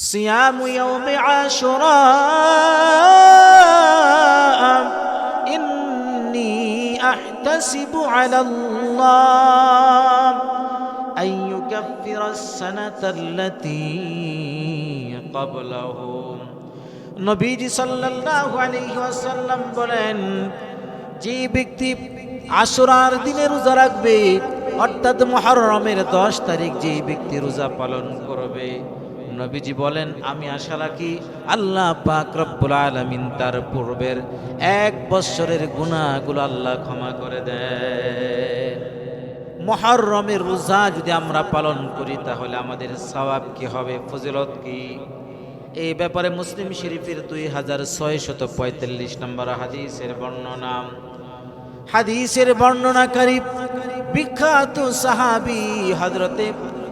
صيام يوم عاشوراء إني أحتسب على الله أن يكفر السنة التي قبله নবীজি সাল্লাল্লাহু আলাইহি ওয়াসাল্লাম বলেন যে ব্যক্তি আশুরার দিনে রোজা রাখবে অর্থাৎ মুহররমের দশ তারিখ যে ব্যক্তি রোজা পালন করবে নবীজি বলেন, আমি আশা রাখি আল্লাহ পাক রব্বুল আলামিন তার পূর্বের এক বৎসরের গুনাহগুলো আল্লাহ ক্ষমা করে দেয় মহরমের রোজা যদি আমরা পালন করি, তাহলে আমাদের সওয়াব কি হবে, ফজিলত কি? এই ব্যাপারে মুসলিম শরীফের দুই হাজার ছয়শত পঁয়তাল্লিশ নম্বর হাদিসের বর্ণনা। হাদিসের বর্ণনাকারী বিখ্যাত সাহাবি হজরতে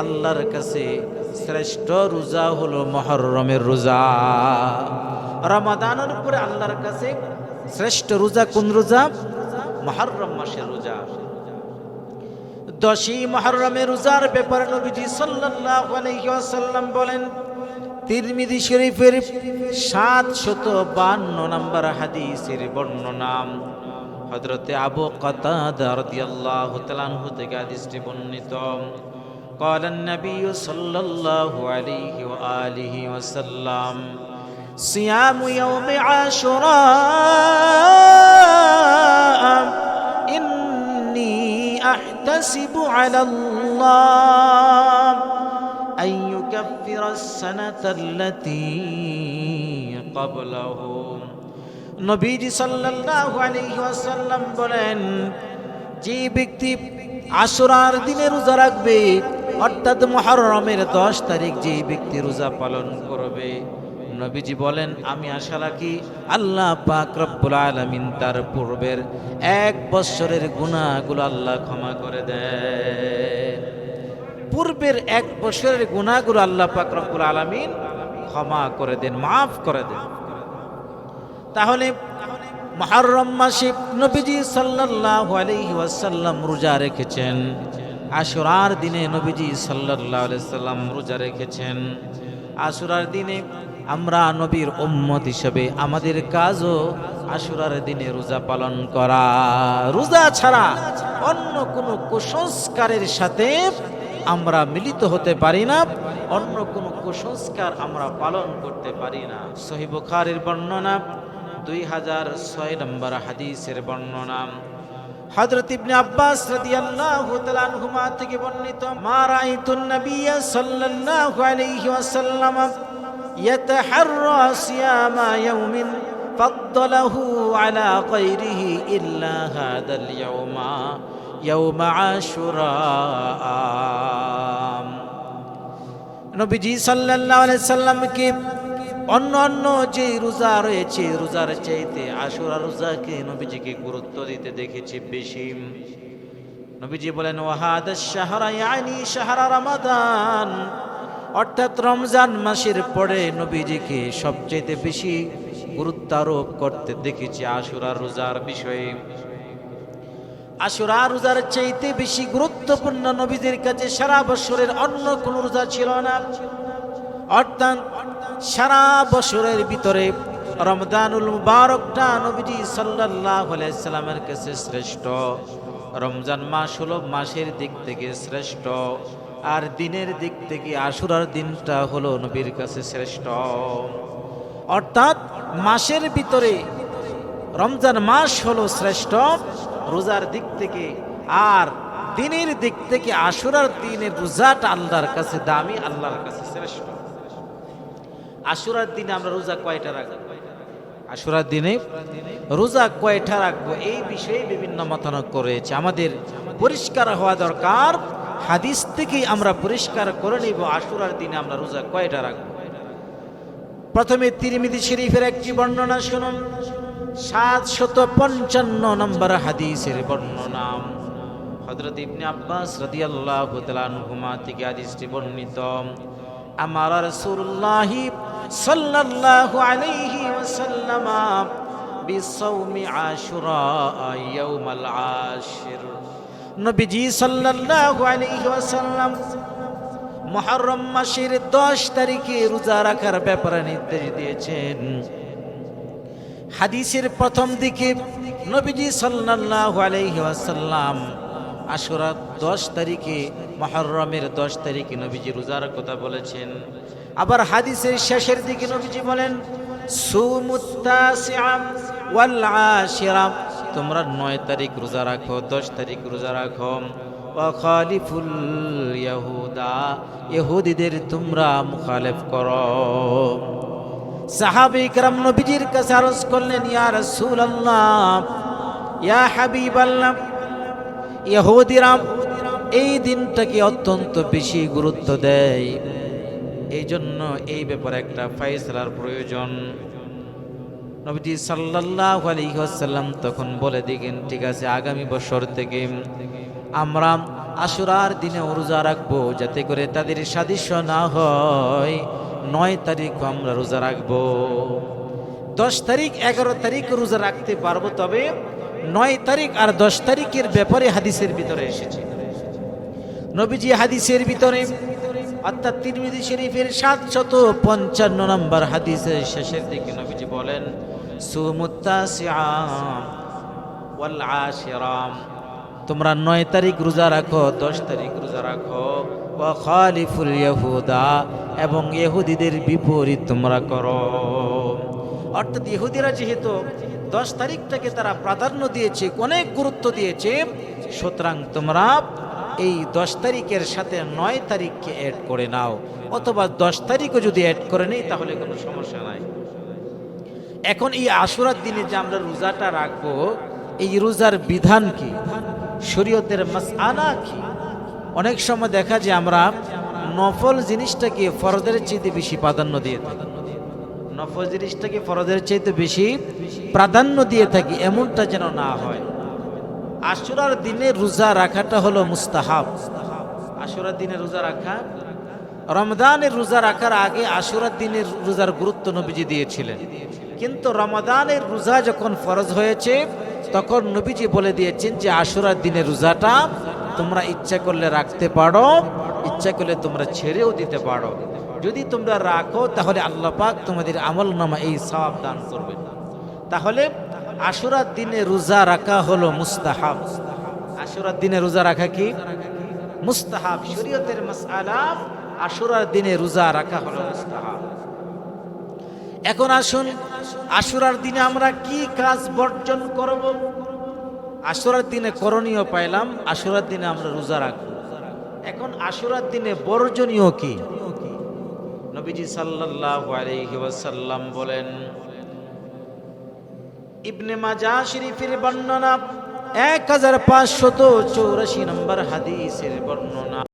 আল্লাহর কাছে শ্রেষ্ঠ রোজা হলো মহররমের রোজা। রমাদানের পরে আল্লাহর কাছে শ্রেষ্ঠ রোজা কোন রোজা? মহররম মাসের রোজা। দশই মহরমের রোজার ব্যাপারে নবীজি ওয়াসাল্লাম বলেন, তিরমিজি শরীফের সাত শত বান্ন নম্বর হাদিসের বর্ণনা। হযরতে আবু কাতাদা রাদিয়াল্লাহু তাআলা থেকে হাদিসটি বর্ণিত। قال النبي صلى الله عليه وآله وسلم صيام يوم عاشوراء إني أحتسب على الله أن يكفر السنة التي قبله নবীজি সাল্লাল্লাহু আলাইহি ওয়াসাল্লাম বলেন যে ব্যক্তি আশুরার দিনে রোজা রাখবে অর্থাৎ মুহররমের দশ তারিখ যে ব্যক্তি রোজা পালন করবে, নবীজি বলেন, আমি আশা রাখি আল্লাহ পাক আলামিন তার পূর্বের এক বৎসরের গুনাহগুলো আল্লাহ ক্ষমা করে দেয় পূর্বের এক বছরের গুনাহগুলো আল্লাহ পাক আলামিন ক্ষমা করে দেন, মাফ করে দেন। তাহলে মহরম মাসে নবীজি সাল্লাল্লাহু আলাইহি ওয়াসাল্লাম রোজা রেখেছেন। আশুরার দিনে নবীজি আলাইহি সাল্লাম রোজা রেখেছেন। আশুরার দিনে আমরা নবীর উম্মত হিসেবে আমাদের কাজও আশুরার দিনে রোজা পালন করা। রোজা ছাড়া অন্য কোনো কুসংস্কারের সাথে আমরা মিলিত হতে পারি না, অন্য কোনো কুসংস্কার আমরা পালন করতে পারি না। সহি বুখারীর বর্ণনা, দুই হাজার ছয় নম্বর হাদিসের বর্ণনা। হযরত ইবনে আব্বাস রাদিয়াল্লাহু তাআলা আনহুমা থেকে বর্ণিত মা রাআইতুন নাবিয়্য সাল্লাল্লাহু আলাইহি ওয়াসাল্লাম ইয়াতাহাররা সিয়ামা ইয়াউমিন فضله على غيره إلا هذا اليوم يوم عاشوراء নবীজি সাল্লাল্লাহু আলাইহি সাল্লামকে অন্য অন্য যে রোজা রয়েছে, রোজার চাইতে আশুরা রোজাকে নবীজিকে গুরুত্ব দিতে দেখেছি বেশি। নবীজি বলেন, ওয়াহাদ শাহরা ইয়ানি শাহরা রমাদান। অর্থাৎ রমজান মাসের পরে নবীজিকে সবচেয়ে বেশি গুরুত্ব আরোপ করতে দেখেছি আশুরা রোজার বিষয়ে। আশুরা রোজার চাইতে বেশি গুরুত্বপূর্ণ নবীদের কাছে সারা বছরের অন্য কোন রোজা ছিল না। অর্থাৎ সারা বছরের ভিতরে রমজানুল মুবারকটা নবীজি সাল্লাল্লাহু আলাইহি সাল্লামের কাছে শ্রেষ্ঠ। রমজান মাস হলো মাসের দিক থেকে শ্রেষ্ঠ। আর দিনের দিক থেকে আশুরার দিনটা হলো নবীর কাছে শ্রেষ্ঠ। অর্থাৎ মাসের ভিতরে রমজান মাস হলো শ্রেষ্ঠ, রোজার দিক থেকে আর দিনের দিক থেকে আশুরার দিনের রোজাটা আল্লাহর কাছে দামি, আল্লাহর কাছে শ্রেষ্ঠ। আশুরার দিনে আমরা রোজা কয়টা রাখব? আশুরার দিনে রোজা কয়টা রাখব? এই বিষয়ে বিভিন্ন মতানৈক্য রয়েছে। আমাদের পরিষ্কার হওয়া দরকার। হাদিস থেকেই আমরা পরিষ্কার করে নিব আশুরার দিনে আমরা রোজা কয়টা রাখব। প্রথমে তিরমিদি শরীফের একটি বর্ণনা শুনুন। সাতশত পঞ্চান্ন নম্বর হাদিসের বর্ণনা। হযরত ইবনে আব্বাস রাদিয়াল্লাহু তাআলা আনহুমা থেকে হাদিসটি বর্ণিত। আমার রাসূলুল্লাহ সাল্লাল্লাহু আলাইহি ওয়াসাল্লাম বিসাওমি আশুরা ইয়াউমাল আশির। নবীজি সাল্লাল্লাহু আলাইহি ওয়াসাল্লাম মুহররম মাসের 10 তারিখে রোজা রাখার ব্যাপারে নির্দেশ দিয়েছেন। হাদিসের প্রথম দিকে নবীজি সাল্লাল্লাহু আলাইহি ওয়াসাল্লাম আশুরা 10 তারিখে মুহররমের 10 তারিখে নবীজি রোজার কথা বলেছেন। আবার হাদিসের শেষের দিকে নবীজি বলেন তোমরা নয় তারিখ রোজা রাখো 10 তারিখ রোজা রাখো। ওয়াখালিফুল ইয়াহুদা। ইহুদিদের তোমরা মুখালেফ করো। সাহাবে ইকরাম নবীজির কাছে আরজ করলেন, ইয়া রাসূলুল্লাহ, ইয়া হাবিবাল্লাহ ইহুদিরা এই দিনটাকে অত্যন্ত বেশি গুরুত্ব দেয়। এই জন্য এই ব্যাপারে একটা ফাইসলার প্রয়োজন। নবীজি সাল্লাল্লাহু আলাইহি ওয়াসাল্লাম তখন বলে দিলেন, ঠিক আছে, আগামী বছর থেকে আমরা আশুরার দিনে রোজা রাখব, যাতে করে তাদের সাদৃশ্য না হয়। নয় তারিখ আমরা রোজা রাখব। দশ তারিখ, এগারো তারিখ রোজা রাখতে পারব, তবে নয় তারিখ আর দশ তারিখের ব্যাপারে হাদিসের ভিতরে এসেছে। নবীজি হাদিসের ভিতরে, অর্থাৎ তিরমিজি শরীফের সাতশত পঞ্চান্ন নম্বর হাদিসের শেষের দিকে নবীজি বলেন তোমরা নয় তারিখ রোজা রাখো, দশ তারিখ রোজা রাখো। খালিফুল ইহুদা এবং ইহুদিদের বিপরীত তোমরা করো। অর্থাৎ ইহুদিরা যেহেতু দশ তারিখটাকে তারা প্রাধান্য দিয়েছে, অনেক গুরুত্ব দিয়েছে, সুতরাং তোমরা এই দশ তারিখের সাথে নয় তারিখকে অ্যাড করে নাও। অথবা দশ তারিখও যদি অ্যাড করে নেই, তাহলে কোনো সমস্যা নাই। এখন এই আশুরার দিনে যে আমরা রোজাটা রাখব, এই রোজার বিধান কি? শরীয়তের মাসআলা কি? অনেক সময় দেখা যায় আমরা নফল জিনিসটাকে ফরজের চাইতে বেশি প্রাধান্য দিয়ে থাকি। নফল জিনিসটাকে ফরজের চাইতে বেশি প্রাধান্য দিয়ে থাকি, এমনটা যেন না হয়। আশুরার দিনে রোজা রাখাটা হলো মুস্তাহাব। আশুরার দিনে রোজা রাখা। রমদানের রোজা রাখার আগে আশুরার দিনের রোজার গুরুত্ব নবীজি দিয়েছিলেন। কিন্তু রমাদানের রোজা যখন ফরজ হয়েছে, তখন নবীজি বলে দিয়েছেন যে, আশুরার দিনের রোজাটা তোমরা ইচ্ছা করলে রাখতে পারো, ইচ্ছা করলে তোমরা ছেড়েও দিতে পারো। যদি তোমরা রাখো, তাহলে আল্লাহ পাক তোমাদের আমল নামা এই সওয়াব দান করবেন। তাহলে আশুরার দিনে রোজা রাখা হলো মুস্তাহাব। আশুরার দিনে রোজা রাখা কি? মুস্তাহাব। শরীয়তের মাসআলা আশুরার দিনে রোজা রাখা হলো মুস্তাহাব। এখন আসুন, আশুরার দিনে আমরা কি কাজ বর্জন করব? আশুরার দিনে করণীয় পাইলাম, আশুরার দিনে আমরা রোজা রাখব। এখন আশুরার দিনে বর্জনীয় কি? নবীজি সাল্লাল্লাহু আলাইহি ওয়াসাল্লাম বলেন ইবনে মাজা শরীফের বর্ণনা এক হাজার পাঁচশত চৌরাশি নম্বর হাদিসের বর্ণনা।